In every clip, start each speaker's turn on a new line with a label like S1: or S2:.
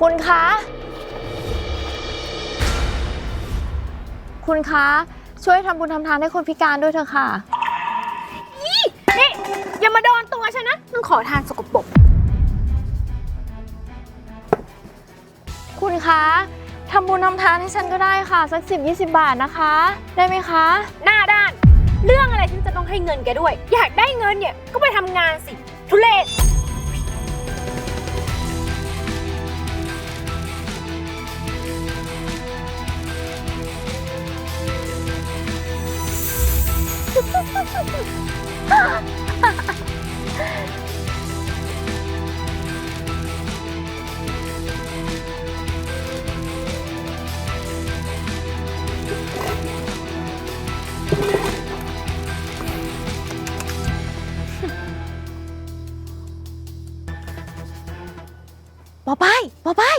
S1: คุณคะ คุณคะ ช่วยทำบุญทำทานให้คนพิการด้วยเถอะค่ะ
S2: นี่อย่ามาโดนตัวฉันนะมึงขอทานสกปรก
S1: คุณคะทำบุญทำทานให้ฉันก็ได้ค่ะ สักสิบยี่สิบบาทนะคะ ได้ไหมคะ
S2: หน้าด้าน เรื่องอะไรฉันจะต้องให้เงินแกด้วย อยากได้เงินเนี่ย ก็ไปทำงานสิ ทุเลศ
S1: บอป้ายบอป้าย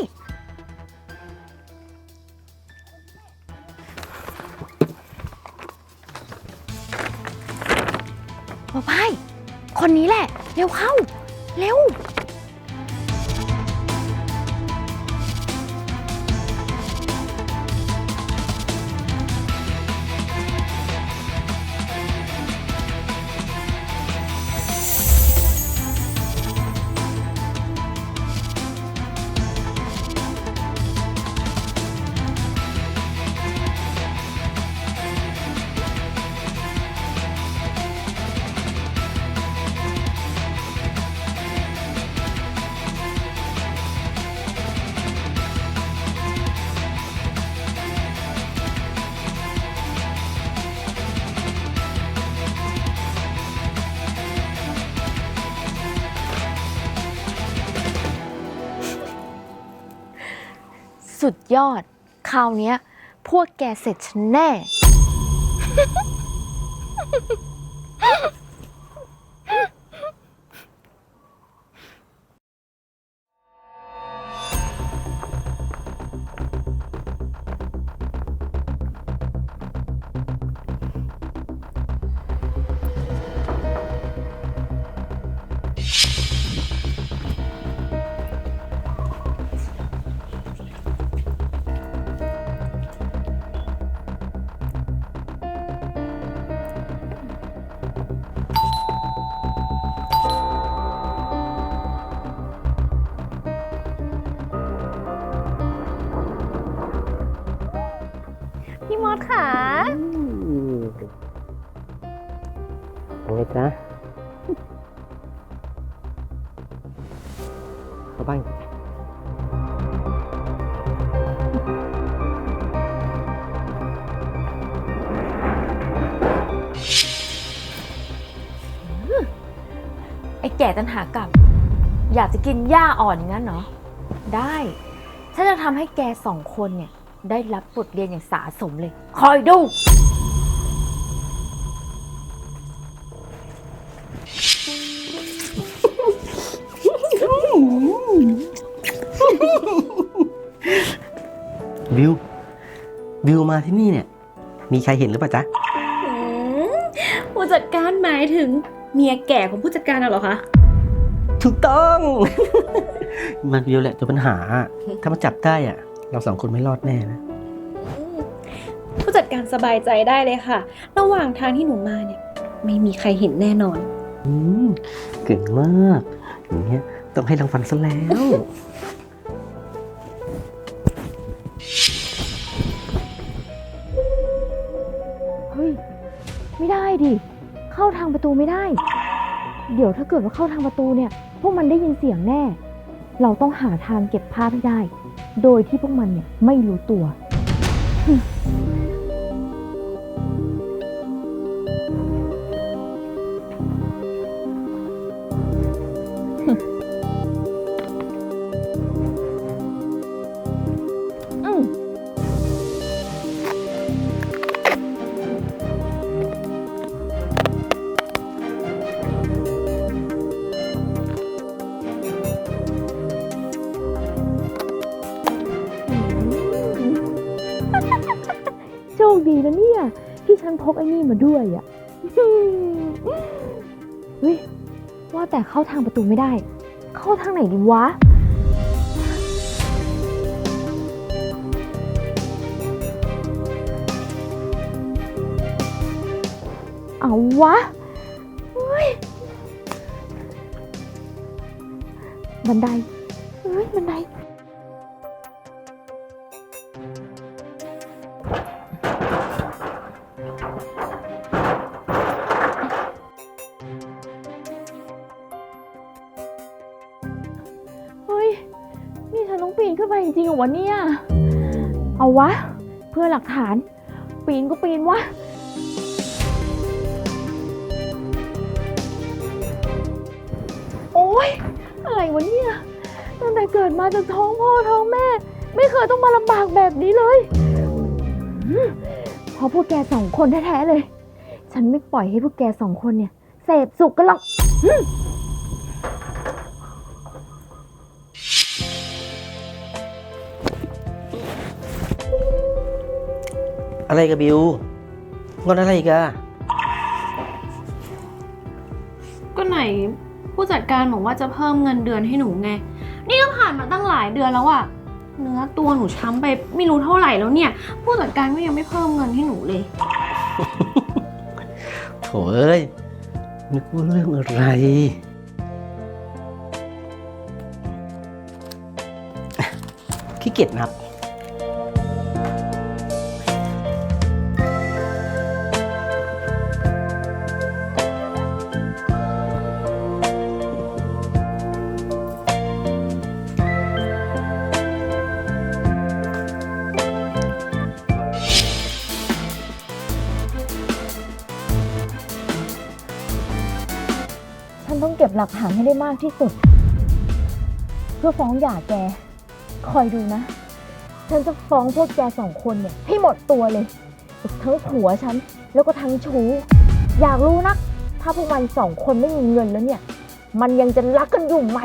S1: สุดยอด คราวเนี้ย พวกแกเสร็จฉันแน่ ก่ตันหากลับ อยากจะกินหญ้าอ่อนงั้นเหรอได้ฉันจะทำให้แกสองคนเนี่ย ได้รับบทเรียนอย่างสาสมเลย คอยดู
S3: บิวบิวมาที่นี่เนี่ย มีใครเห็นหรือเปล่าจ๊ะ
S2: ผู้จัดการหมายถึงเมียแก่ของผู้จัดการน่ะเหรอคะ
S3: ถูกต้อง มันบิวแหละตัวปัญหา ถ้ามาจับได้อะ เราสองคนไม่รอดแน่นะ
S2: ผู้จัดการสบายใจได้เลยค่ะ ระหว่างทางที่หนูมาเนี่ย ไม่มีใครเห็นแน่นอน
S3: อืมเก่งมาก อย่างเงี้ยต้องให้รางวัลซะแล้ว
S1: เฮ้ย ไม่ได้ดิ เข้าทางประตูไม่ได้ เดี๋ยวถ้าเกิดว่าเข้าทางประตูเนี่ย พวกมันได้ยินเสียงแน่ เราต้องหาทางเก็บภาพให้ได้ โดยที่พวกมันเนี่ยไม่รู้ตัว ดีนะเนี่ย ที่ฉันพกไอ้นี่มาด้วยอะ่ะเฮ้ยว่าแต่เข้าทางประตูไม่ได้ เข้าทางไหนดีวะ
S4: เอาวะบันไดเฮ้ยบันได วะเนี่ย เอาวะ เพื่อหลักฐาน ปีนก็ปีนวะโอ๊ย อะไรวะเนี่ยตั้งแต่เกิดมาจากท้องพ่อท้องแม่ ไม่เคยต้องมาลำบากแบบนี้เลยอืมเพราะพวกแกสองคนแท้ๆเลย ฉันไม่ปล่อยให้พวกแกสองคนเนี่ยเสพสุขกันหรอก
S3: อะไรกับบิวงอนอะไรอีกอะ
S2: ก็ไหนผู้จัดการบอกว่าจะเพิ่มเงินเดือนให้หนูไง นี่ก็ผ่านมาตั้งหลายเดือนแล้วอะเนื้อตัวหนูช้ำไปไม่รู้เท่าไหร่แล้วเนี่ย ผู้จัดการก็ยังไม่เพิ่มเงินให้หนูเลย
S3: โถเอ้ยนึกว่าเรื่องอะไรอะขี้เกียจนับ
S4: ฉันต้องเก็บหลักฐานให้ได้มากที่สุด เพื่อฟ้องหย่าแก คอยดูนะ ฉันจะฟ้องพวกแกสองคนเนี่ยให้หมดตัวเลย ทั้งผัวฉันแล้วก็ทั้งชู้ อยากรู้นัก ถ้าพวกมันสองคนไม่มีเงินแล้วเนี่ย มันยังจะรักกันอยู่ไหม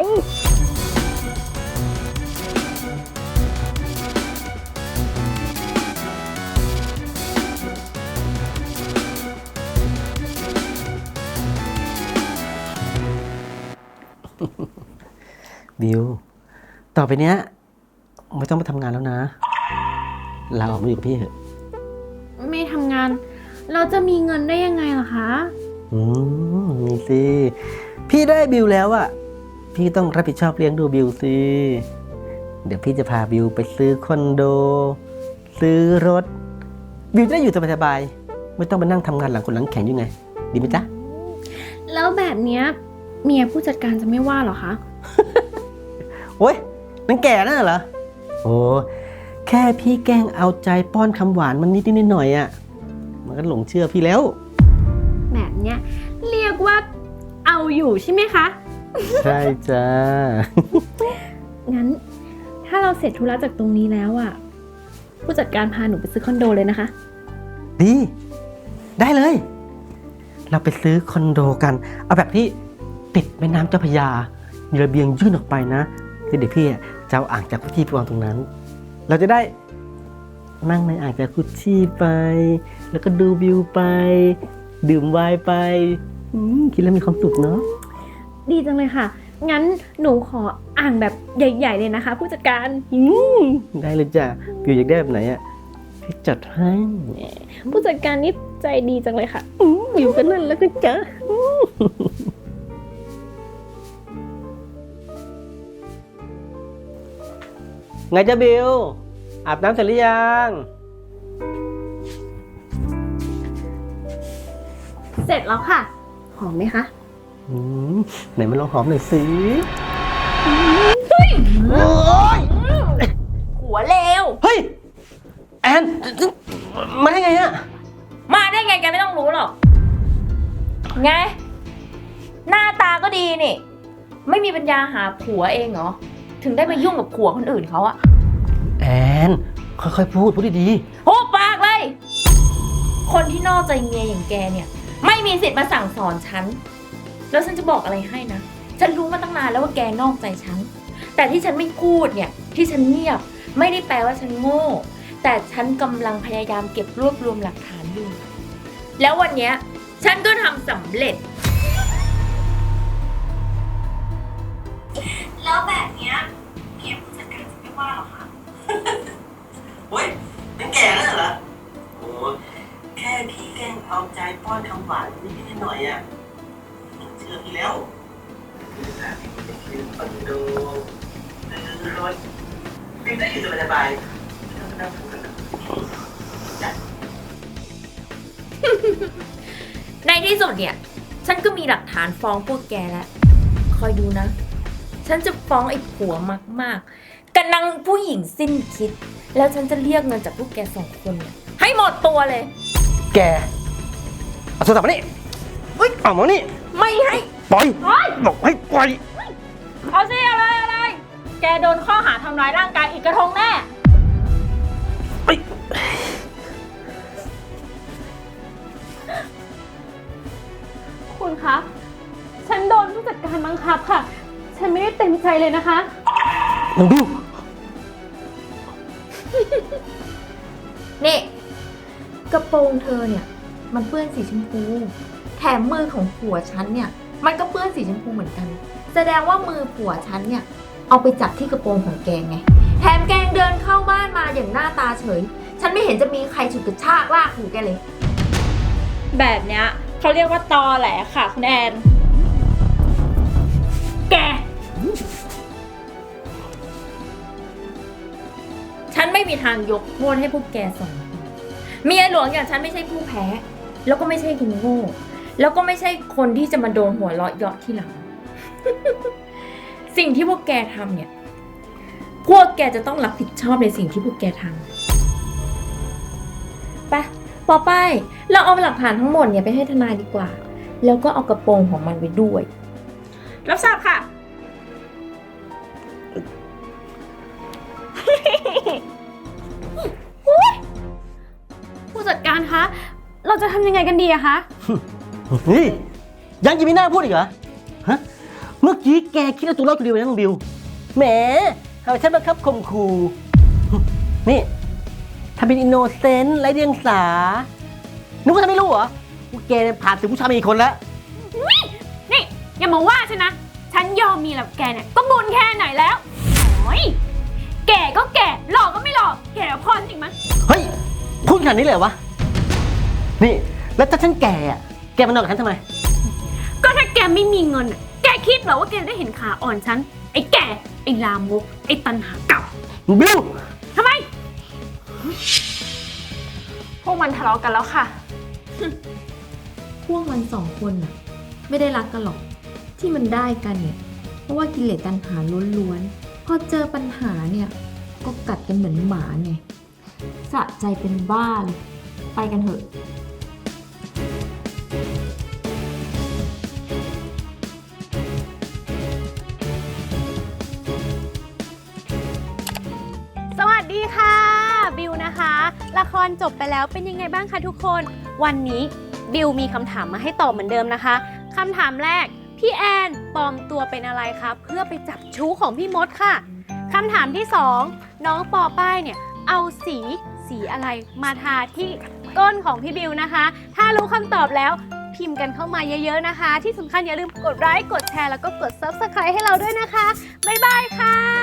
S3: บิว ต่อไปเนี้ยไม่ต้องมาทำงานแล้วนะลาออกมาอยู่กับพี่เถอะ
S2: ไม่ทำงาน เราจะมีเงินได้ยังไงล่ะคะ
S3: อืมมีสิ พี่ได้บิวแล้วอะพี่ต้องรับผิดชอบเลี้ยงดูบิวสิ เดี๋ยวพี่จะพาบิวไปซื้อคอนโด ซื้อรถ บิวจะได้อยู่สบายๆไม่ต้องมานั่งทำงานหลังคนหลังแข็งอยู่ไง ดีไหมจ๊ะ
S2: แล้วแบบเนี้ยเมียผู้จัดการจะไม่ว่าเหรอคะ
S3: โอ้ยนั่นแก่นั่นเหรอ โอ้แค่พี่แกล้งเอาใจป้อนคำหวานมันนิดนิดๆหน่อยๆอะมันก็หลงเชื่อพี่แล้ว
S2: แบบเนี้ยเรียกว่าเอาอยู่ใช่ไหมคะ
S3: ใช่จ้า
S2: งั้น ถ้าเราเสร็จธุระจากตรงนี้แล้วอะ ผู้จัดการพาหนูไปซื้อคอนโดเลยนะคะ
S3: ดี ได้เลย เราไปซื้อคอนโดกัน เอาแบบที่ติดแม่น้ำเจ้าพระยามีระเบียงยื่นออกไปนะ คือเดี๋ยวพี่อะจะเอาอ่างจากกุชี่ไปวางตรงนั้น เราจะได้นั่งในอ่างจากกุชี่ไป แล้วก็ดูวิวไป ดื่มไวน์ไปอืมคิดแล้วมีความสุขเนาะ
S2: ดีจังเลยค่ะ งั้นหนูขออ่างแบบใหญ่ ๆ เลยนะคะ ผู้จัดการ
S3: อืมได้เลยจ้ะวิวอยากได้แบบไหนอะพี่จัดให้
S2: ผู้จัดการนี่ใจดีจังเลยค่ะ
S3: อืมวิวกันนั่นแล้วก็จ้ะอื ไงจ้ะบิว อาบน้ำเสร็จหรือยัง
S2: เสร็จแล้วค่ะ หอมไหมคะ
S3: อืมไหนมาลองหอมหน่อยสิ โอ้ย
S1: หัวเลว
S3: เฮ้ย แอนมาได้ไงอะ
S1: มาได้ไงแกไม่ต้องรู้หรอก ไง หน้าตาก็ดีนี่ ไม่มีปัญญาหาผัวเองเหรอ ถึงได้มายุ่งกับผัวคนอื่นเขาอะ
S3: แอน ค่อยๆพูดพูดดี
S1: หูปากเลย คนที่นอกใจเมียอย่างแกเนี่ย ไม่มีสิทธิ์มาสั่งสอนฉัน แล้วฉันจะบอกอะไรให้นะ ฉันรู้มาตั้งนานแล้วว่าแกนอกใจฉัน แต่ที่ฉันไม่พูดเนี่ย ที่ฉันเงียบ ไม่ได้แปลว่าฉันโง่ แต่ฉันกำลังพยายามเก็บรวบรวมหลักฐานอยู่ แล้ววันเนี้ยฉันก็ทำสำเร็จ ที่สุดเนี่ย ฉันก็มีหลักฐานฟ้องพวกแกแล้ว คอยดูนะ ฉันจะฟ้องไอ้ผัวมากๆกับนางผู้หญิงสิ้นคิด แล้วฉันจะเรียกเงินจากพวกแกสองคนเนี่ยให้หมดตัวเลย
S3: แก เอาโทรศัพท์มานี่เฮ้ยเอามานี่
S1: ไม่ให้
S3: ปล่อยบอกให้ปล่อย
S1: เอาสิอะไรอะไร แกโดนข้อหาทำร้ายร่างกายอีกกระทงแน่
S3: เฮ้ย
S2: เต็มใจเลยนะคะ
S3: น้องบิว
S1: นี่ กระโปรงเธอเนี่ย มันเปื้อนสีชมพู แถมมือของผัวฉันเนี่ย มันก็เปื้อนสีชมพูเหมือนกัน แสดงว่ามือผัวฉันเนี่ย เอาไปจับที่กระโปรงของแกไง แถมแกงเดินเข้าบ้านมาอย่างหน้าตาเฉย ฉันไม่เห็นจะมีใครฉุดกระชากลากหูแกเลย
S5: แบบเนี้ยเขาเรียกว่าตอแหลค่ะคุณแอน
S1: แก ฉันไม่มีทางยกโทษให้พวกแกสองคนเมียหลวงอย่างฉันไม่ใช่ผู้แพ้ แล้วก็ไม่ใช่คนโง่ แล้วก็ไม่ใช่คนที่จะมาโดนหัวเราะเยาะที่หลัง สิ่งที่พวกแกทำเนี่ย พวกแกจะต้องรับผิดชอบในสิ่งที่พวกแกทำไปปอป้ายเราเอาหลักฐานทั้งหมดเนี่ยไปให้ทนายดีกว่า แล้วก็เอากระโปรงของมันไปด้วย
S5: รับทราบค่ะ
S2: คะ เราจะทำยังไงกันดีอะคะ
S3: นี่ยังจะมีหน้าพูดอีกเหรอฮะเมื่อกี้แกคิดเอาตัวรอดคนเดียวเลยนะน้องบิวแหมเอาฉันมาครับข่มขู่นี่ทำเป็นอินโนเซนต์ไร้เดียงสานึกว่าฉันไม่รู้เหรอว่าแกเนี่ยผ่านถึงผู้ชายมาอีกคนแล้ว
S2: นี่อย่ามาว่าฉันนะ ฉันยอมมีแล้วแกเนี่ยก็บุญแค่ไหนแล้วโอ้ยแก่ก็แก่หลอกก็ไม่หลอกแก่พอจริงมั้ย
S3: เฮ้ยพูดขนาดนี้เลยเหรอวะ นี่แล้วถ้าฉันแก่อะแกมานอนกับฉันทำไม
S2: ก็ถ้าแกไม่มีเงินอะแกคิดเหรอว่าแกจะได้เห็นขาอ่อนฉัน ไอ้แก่ไอ้ลามก ไอ้ตันหาเก่า
S3: บิว
S2: ทำไม
S5: พวกมันทะเลาะกันแล้วค่ะ
S1: พวกมันสองคนน่ะ ไม่ได้รักกันหรอก ที่มันได้กันเนี่ย เพราะว่ากิเลสตัณหาล้วนๆ พอเจอปัญหาเนี่ย ก็กัดกันเหมือนหมาไงสะใจเป็นบ้าเลย ไปกันเถอะ
S2: ละครจบไปแล้วเป็นยังไงบ้างคะทุกคน วันนี้บิวมีคำถามมาให้ตอบเหมือนเดิมนะคะคำถามแรก พี่แอนปลอมตัวเป็นอะไรคะเพื่อไปจับชู้ของพี่มดค่ะคำถามที่สองน้องปอป้ายเนี่ยเอาสีสีอะไรมาทาที่ก้นของพี่บิวนะคะ ถ้ารู้คำตอบแล้วพิมพ์กันเข้ามาเยอะๆนะคะ ที่สำคัญอย่าลืมกดไลค์กดแชร์แล้วก็กด Subscribe ให้เราด้วยนะคะ บ๊ายบายค่ะ